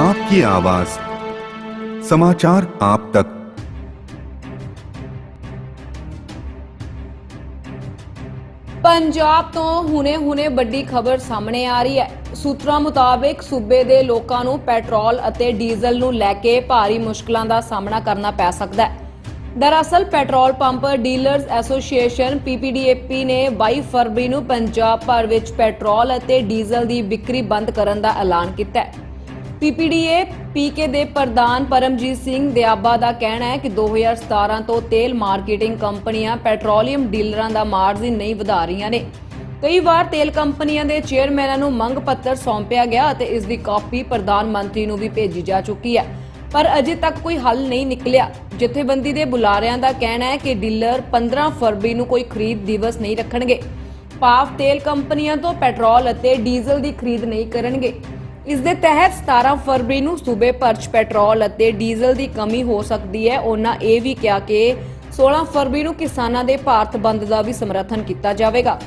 आपकी आवाज समाचार आप तक ਪੰਜਾਬ ਤੋਂ ਹੁਣੇ-ਹੁਣੇ ਵੱਡੀ ਖਬਰ ਸਾਹਮਣੇ ਆ ਰਹੀ ਹੈ ਸੂਤਰਾਂ ਮੁਤਾਬਕ ਸੂਬੇ ਦੇ ਲੋਕਾਂ ਨੂੰ ਪੈਟਰੋਲ ਅਤੇ ਡੀਜ਼ਲ ਨੂੰ ਲੈ ਕੇ ਭਾਰੀ ਮੁਸ਼ਕਲਾਂ ਦਾ ਸਾਹਮਣਾ ਕਰਨਾ ਪੈ ਸਕਦਾ ਹੈ ਦਰਅਸਲ petrol pump dealers association PPDAP ਨੇ 22 ਫਰਵਰੀ ਨੂੰ ਪੰਜਾਬ ਭਰ ਵਿੱਚ ਪੈਟਰੋਲ ਅਤੇ ਡੀਜ਼ਲ ਦੀ ਵਿਕਰੀ ਬੰਦ ਕਰਨ ਦਾ ਐਲਾਨ ਕੀਤਾ ਹੈ ਪੀਪੀਡੀਏ ਪੀਕੇ ਦੇ ਪ੍ਰਧਾਨ ਪਰਮਜੀਤ ਸਿੰਘ ਦਿਆਬਾ ਦਾ ਕਹਿਣਾ ਹੈ ਕਿ 2017 ਤੋਂ ਤੇਲ ਮਾਰਕੀਟਿੰਗ ਕੰਪਨੀਆਂ ਪੈਟਰੋਲੀਅਮ ਡੀਲਰਾਂ ਦਾ ਮਾਰਜਿਨ ਨਹੀਂ ਵਧਾ ਰਹੀਆਂ ਨੇ। ਕਈ ਵਾਰ ਤੇਲ ਕੰਪਨੀਆਂ ਦੇ ਚੇਅਰਮੈਨਾਂ ਨੂੰ ਮੰਗ ਪੱਤਰ ਸੌਂਪਿਆ ਗਿਆ ਅਤੇ ਇਸ ਦੀ ਕਾਪੀ ਪ੍ਰਧਾਨ ਮੰਤਰੀ ਨੂੰ ਵੀ ਭੇਜੀ ਜਾ ਚੁੱਕੀ ਹੈ। ਪਰ ਅਜੇ ਤੱਕ ਕੋਈ ਹੱਲ ਨਹੀਂ ਨਿਕਲਿਆ। ਜਥੇਬੰਦੀ ਦੇ ਬੁਲਾਰਿਆਂ ਦਾ ਕਹਿਣਾ ਹੈ ਕਿ ਡੀਲਰ 15 ਫਰਵਰੀ ਨੂੰ ਕੋਈ ਖਰੀਦ ਦਿਵਸ ਨਹੀਂ ਰੱਖਣਗੇ। ਭਾਵ ਤੇਲ ਕੰਪਨੀਆਂ ਤੋਂ ਪੈਟਰੋਲ ਅਤੇ ਡੀਜ਼ਲ ਦੀ ਖਰੀਦ ਨਹੀਂ ਕਰਨਗੇ। ਇਸ ਦੇ ਤਹਿਤ 17 ਫਰਵਰੀ ਨੂੰ ਸੂਬੇ ਭਰ 'ਚ ਪੈਟਰੋਲ ਅਤੇ ਡੀਜ਼ਲ ਦੀ ਕਮੀ ਹੋ ਸਕਦੀ ਹੈ। ਉਹਨਾਂ ਇਹ ਵੀ ਕਿਹਾ ਕਿ 16 ਫਰਵਰੀ ਨੂੰ ਕਿਸਾਨਾਂ ਦੇ ਭਾਰਤ ਬੰਦ ਦਾ ਵੀ ਸਮਰਥਨ ਕੀਤਾ ਜਾਵੇਗਾ।